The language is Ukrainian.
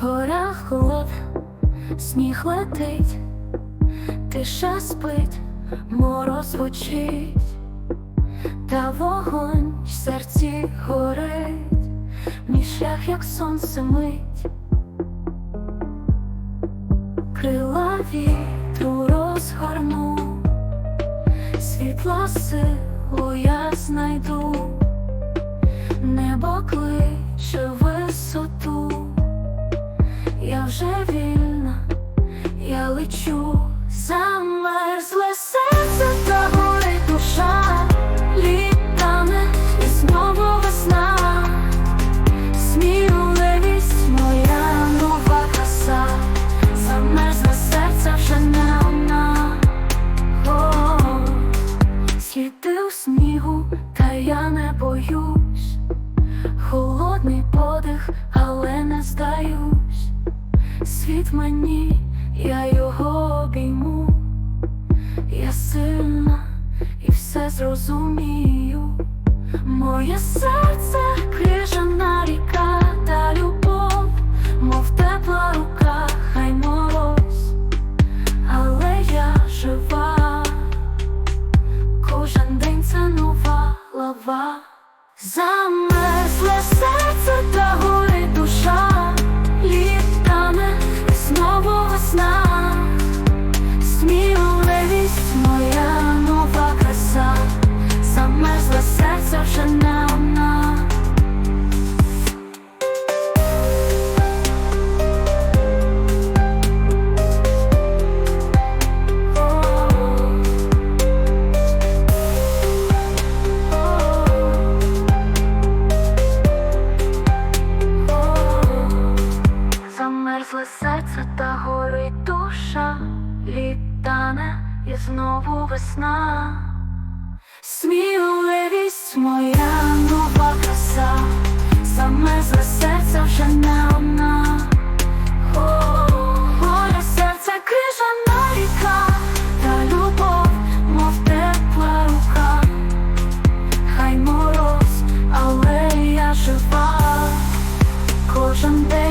холод, сніг летить, тиша спить, мороз звучить, та вогонь в серці горить, мій шлях, як сонце мить, крила вітру розгорну, світла силу я знайду, небо кличе висоту. Вже вільна, я лечу, замерзле серце та горить душа, літане і знову весна, сміливість моя нова краса, замерзле серце вже не. О, Сліди у снігу, та я не боюсь, холодний подих, але не здаюсь. Світ мені, я його обійму, я сильна і все зрозумію. Моє серце крижана ріка та любов, мов тепла рука, хай мороз, але я жива, кожен день це нова лава. Замерзле мерзле серце та горить душа, літане і знову весна, сміливість моя нова краса, саме за серце вже не одна, горе серце крижана ріка, та любов, мов тепла рука, хай мороз, але я жива, кожен день.